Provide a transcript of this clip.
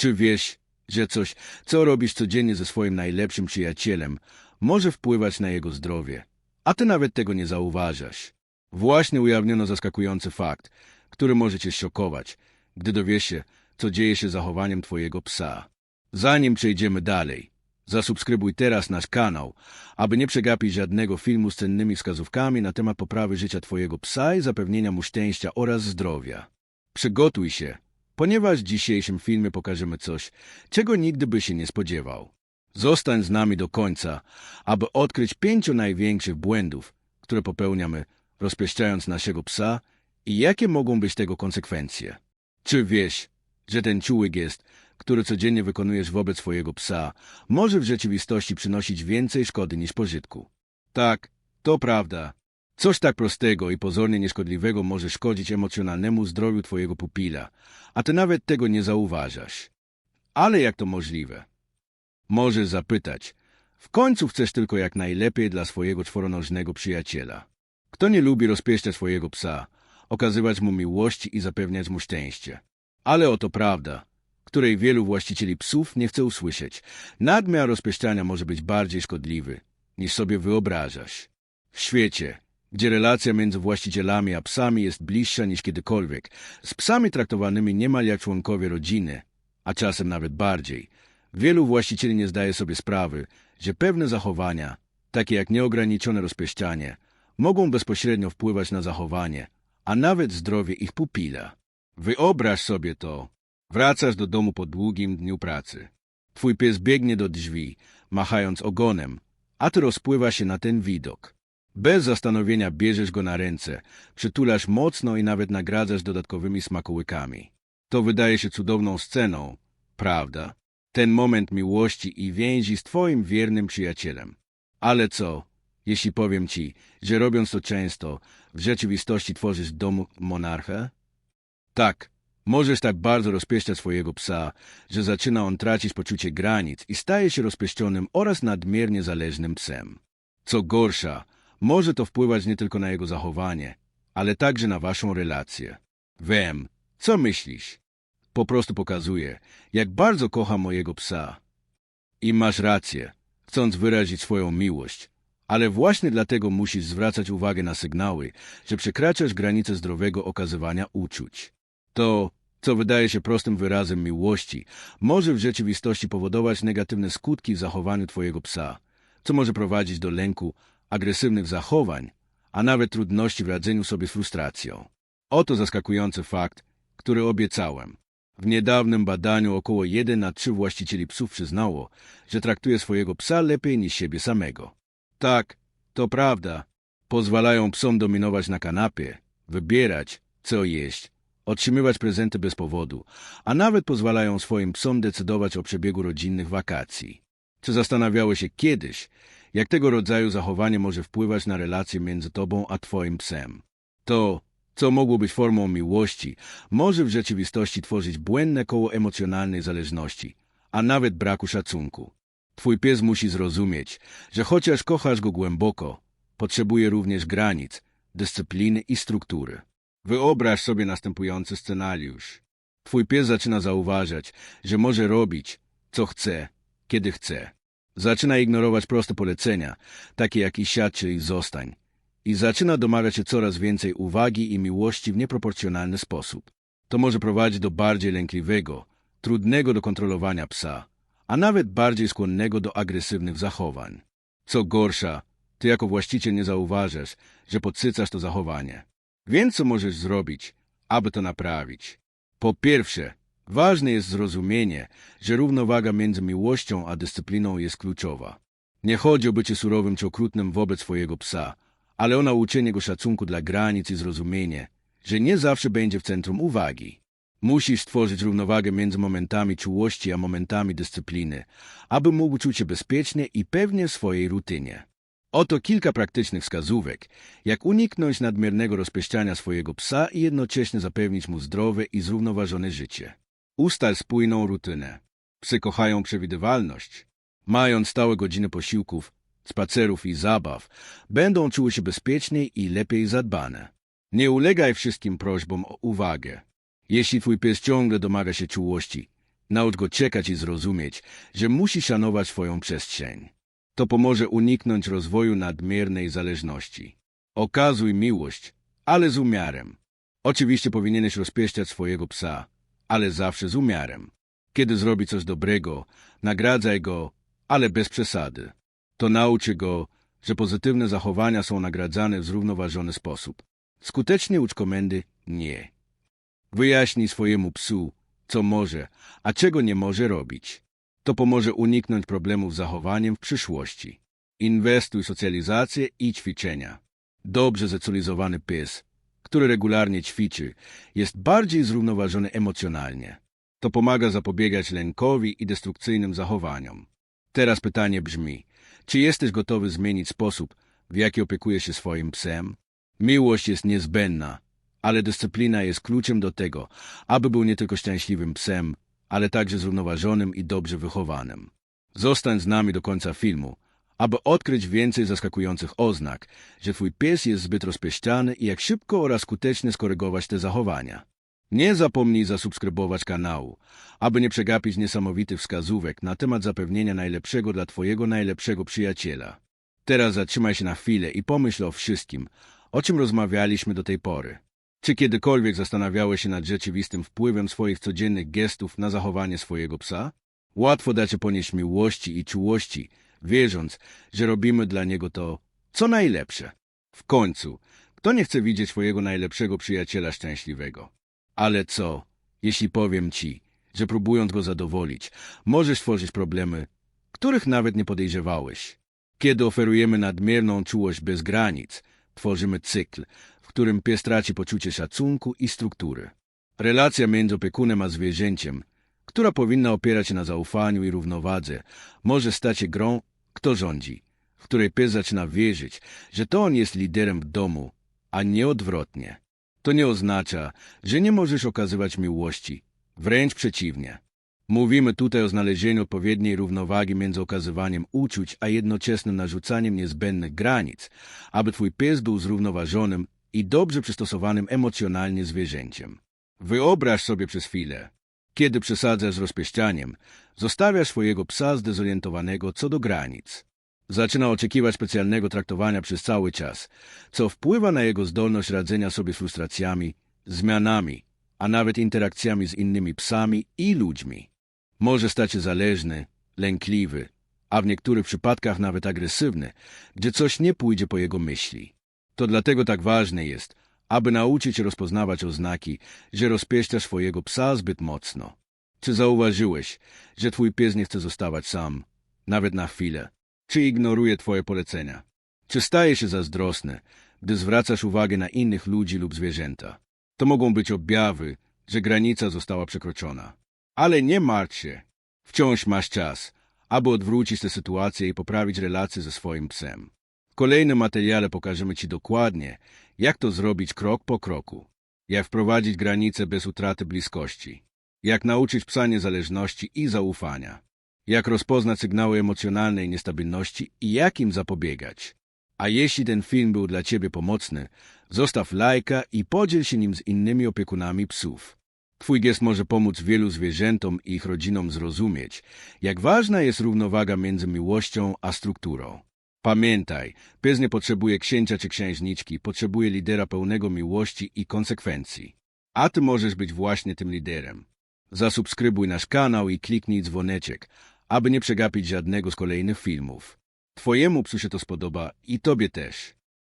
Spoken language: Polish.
Czy wiesz, że coś, co robisz codziennie ze swoim najlepszym przyjacielem, może wpływać na jego zdrowie, a ty nawet tego nie zauważasz? Właśnie ujawniono zaskakujący fakt, który może cię szokować, gdy dowiesz się, co dzieje się z zachowaniem twojego psa. Zanim przejdziemy dalej, zasubskrybuj teraz nasz kanał, aby nie przegapić żadnego filmu z cennymi wskazówkami na temat poprawy życia twojego psa i zapewnienia mu szczęścia oraz zdrowia. Przygotuj się, ponieważ w dzisiejszym filmie pokażemy coś, czego nigdy by się nie spodziewał. Zostań z nami do końca, aby odkryć pięciu największych błędów, które popełniamy, rozpieszczając naszego psa i jakie mogą być tego konsekwencje. Czy wiesz, że ten czuły gest, który codziennie wykonujesz wobec swojego psa, może w rzeczywistości przynosić więcej szkody niż pożytku? Tak, to prawda. Coś tak prostego i pozornie nieszkodliwego może szkodzić emocjonalnemu zdrowiu twojego pupila, a ty nawet tego nie zauważasz. Ale jak to możliwe? Możesz zapytać. W końcu chcesz tylko jak najlepiej dla swojego czworonożnego przyjaciela. Kto nie lubi rozpieszczać swojego psa, okazywać mu miłości i zapewniać mu szczęście? Ale oto prawda, której wielu właścicieli psów nie chce usłyszeć. Nadmiar rozpieszczania może być bardziej szkodliwy, niż sobie wyobrażasz. W świecie, gdzie relacja między właścicielami a psami jest bliższa niż kiedykolwiek, z psami traktowanymi niemal jak członkowie rodziny, a czasem nawet bardziej, wielu właścicieli nie zdaje sobie sprawy, że pewne zachowania, takie jak nieograniczone rozpieszczanie, mogą bezpośrednio wpływać na zachowanie, a nawet zdrowie ich pupila. Wyobraź sobie to. Wracasz do domu po długim dniu pracy. Twój pies biegnie do drzwi, machając ogonem, a ty rozpływa się na ten widok. Bez zastanowienia bierzesz go na ręce, przytulasz mocno i nawet nagradzasz dodatkowymi smakołykami. To wydaje się cudowną sceną, prawda? Ten moment miłości i więzi z twoim wiernym przyjacielem. Ale co, jeśli powiem ci, że robiąc to często, w rzeczywistości tworzysz domu monarchę? Tak, możesz tak bardzo rozpieszczać swojego psa, że zaczyna on tracić poczucie granic i staje się rozpieszczonym oraz nadmiernie zależnym psem. Co gorsza, może to wpływać nie tylko na jego zachowanie, ale także na waszą relację. Wiem, co myślisz? Po prostu pokazuję, jak bardzo kocham mojego psa. I masz rację, chcąc wyrazić swoją miłość, ale właśnie dlatego musisz zwracać uwagę na sygnały, że przekraczasz granice zdrowego okazywania uczuć. To, co wydaje się prostym wyrazem miłości, może w rzeczywistości powodować negatywne skutki w zachowaniu twojego psa, co może prowadzić do lęku, agresywnych zachowań, a nawet trudności w radzeniu sobie z frustracją. Oto zaskakujący fakt, który obiecałem. W niedawnym badaniu około 1 na 3 właścicieli psów przyznało, że traktuje swojego psa lepiej niż siebie samego. Tak, to prawda. Pozwalają psom dominować na kanapie, wybierać, co jeść, otrzymywać prezenty bez powodu, a nawet pozwalają swoim psom decydować o przebiegu rodzinnych wakacji. Czy zastanawiały się kiedyś, jak tego rodzaju zachowanie może wpływać na relacje między tobą a twoim psem? To, co mogło być formą miłości, może w rzeczywistości tworzyć błędne koło emocjonalnej zależności, a nawet braku szacunku. Twój pies musi zrozumieć, że chociaż kochasz go głęboko, potrzebuje również granic, dyscypliny i struktury. Wyobraź sobie następujący scenariusz. Twój pies zaczyna zauważać, że może robić, co chce, kiedy chce. Zaczyna ignorować proste polecenia, takie jak i siadź i zostań. I zaczyna domagać się coraz więcej uwagi i miłości w nieproporcjonalny sposób. To może prowadzić do bardziej lękliwego, trudnego do kontrolowania psa, a nawet bardziej skłonnego do agresywnych zachowań. Co gorsza, ty jako właściciel nie zauważasz, że podsycasz to zachowanie. Więc co możesz zrobić, aby to naprawić? Po pierwsze, ważne jest zrozumienie, że równowaga między miłością a dyscypliną jest kluczowa. Nie chodzi o bycie surowym czy okrutnym wobec swojego psa, ale o nauczenie go szacunku dla granic i zrozumienie, że nie zawsze będzie w centrum uwagi. Musisz stworzyć równowagę między momentami czułości a momentami dyscypliny, aby mógł czuć się bezpiecznie i pewnie w swojej rutynie. Oto kilka praktycznych wskazówek, jak uniknąć nadmiernego rozpieszczania swojego psa i jednocześnie zapewnić mu zdrowe i zrównoważone życie. Ustal spójną rutynę. Psy kochają przewidywalność. Mając stałe godziny posiłków, spacerów i zabaw, będą czuły się bezpieczniej i lepiej zadbane. Nie ulegaj wszystkim prośbom o uwagę. Jeśli twój pies ciągle domaga się czułości, Naucz go czekać i zrozumieć, że musi szanować swoją przestrzeń. To pomoże uniknąć rozwoju nadmiernej zależności. Okazuj miłość, ale z umiarem. Oczywiście powinieneś rozpieściać swojego psa, ale zawsze z umiarem. Kiedy zrobi coś dobrego, nagradzaj go, ale bez przesady. To nauczy go, że pozytywne zachowania są nagradzane w zrównoważony sposób. Skutecznie ucz komendy nie. Wyjaśnij swojemu psu, co może, a czego nie może robić. To pomoże uniknąć problemów z zachowaniem w przyszłości. Inwestuj w socjalizację i ćwiczenia. Dobrze zesocjalizowany pies, który regularnie ćwiczy, jest bardziej zrównoważony emocjonalnie. To pomaga zapobiegać lękowi i destrukcyjnym zachowaniom. Teraz pytanie brzmi, czy jesteś gotowy zmienić sposób, w jaki opiekujesz się swoim psem? Miłość jest niezbędna, ale dyscyplina jest kluczem do tego, aby był nie tylko szczęśliwym psem, ale także zrównoważonym i dobrze wychowanym. Zostań z nami do końca filmu, aby odkryć więcej zaskakujących oznak, że twój pies jest zbyt rozpieszczany i jak szybko oraz skutecznie skorygować te zachowania. Nie zapomnij zasubskrybować kanału, aby nie przegapić niesamowitych wskazówek na temat zapewnienia najlepszego dla twojego najlepszego przyjaciela. Teraz zatrzymaj się na chwilę i pomyśl o wszystkim, o czym rozmawialiśmy do tej pory. Czy kiedykolwiek zastanawiałeś się nad rzeczywistym wpływem swoich codziennych gestów na zachowanie swojego psa? Łatwo dacie ponieść miłości i czułości, wierząc, że robimy dla niego to, co najlepsze. W końcu, kto nie chce widzieć swojego najlepszego przyjaciela szczęśliwego? Ale co, jeśli powiem ci, że próbując go zadowolić, możesz tworzyć problemy, których nawet nie podejrzewałeś? Kiedy oferujemy nadmierną czułość bez granic, tworzymy cykl, w którym pies traci poczucie szacunku i struktury. Relacja między opiekunem a zwierzęciem, która powinna opierać się na zaufaniu i równowadze, może stać się grą, kto rządzi, w której pies zaczyna wierzyć, że to on jest liderem w domu, a nie odwrotnie. To nie oznacza, że nie możesz okazywać miłości, wręcz przeciwnie. Mówimy tutaj o znalezieniu odpowiedniej równowagi między okazywaniem uczuć, a jednoczesnym narzucaniem niezbędnych granic, aby twój pies był zrównoważonym i dobrze przystosowanym emocjonalnie zwierzęciem. Wyobraź sobie przez chwilę, kiedy przesadzasz z rozpieścianiem, zostawiasz swojego psa zdezorientowanego co do granic. Zaczyna oczekiwać specjalnego traktowania przez cały czas, co wpływa na jego zdolność radzenia sobie z frustracjami, zmianami, a nawet interakcjami z innymi psami i ludźmi. Może stać się zależny, lękliwy, a w niektórych przypadkach nawet agresywny, gdzie coś nie pójdzie po jego myśli. To dlatego tak ważne jest, aby nauczyć rozpoznawać oznaki, że rozpieściasz swojego psa zbyt mocno. Czy zauważyłeś, że twój pies nie chce zostawać sam, nawet na chwilę? Czy ignoruje twoje polecenia? Czy staje się zazdrosny, gdy zwracasz uwagę na innych ludzi lub zwierzęta? To mogą być objawy, że granica została przekroczona. Ale nie martw się. Wciąż masz czas, aby odwrócić tę sytuację i poprawić relacje ze swoim psem. W kolejnym materiale pokażemy Ci dokładnie, jak to zrobić krok po kroku. Jak wprowadzić granice bez utraty bliskości. Jak nauczyć psa niezależności i zaufania. Jak rozpoznać sygnały emocjonalnej niestabilności i jak im zapobiegać. A jeśli ten film był dla Ciebie pomocny, zostaw lajka i podziel się nim z innymi opiekunami psów. Twój gest może pomóc wielu zwierzętom i ich rodzinom zrozumieć, jak ważna jest równowaga między miłością a strukturą. Pamiętaj, pies nie potrzebuje księcia czy księżniczki, potrzebuje lidera pełnego miłości i konsekwencji. A ty możesz być właśnie tym liderem. Zasubskrybuj nasz kanał i kliknij dzwoneczek, aby nie przegapić żadnego z kolejnych filmów. Twojemu psu się to spodoba i tobie też.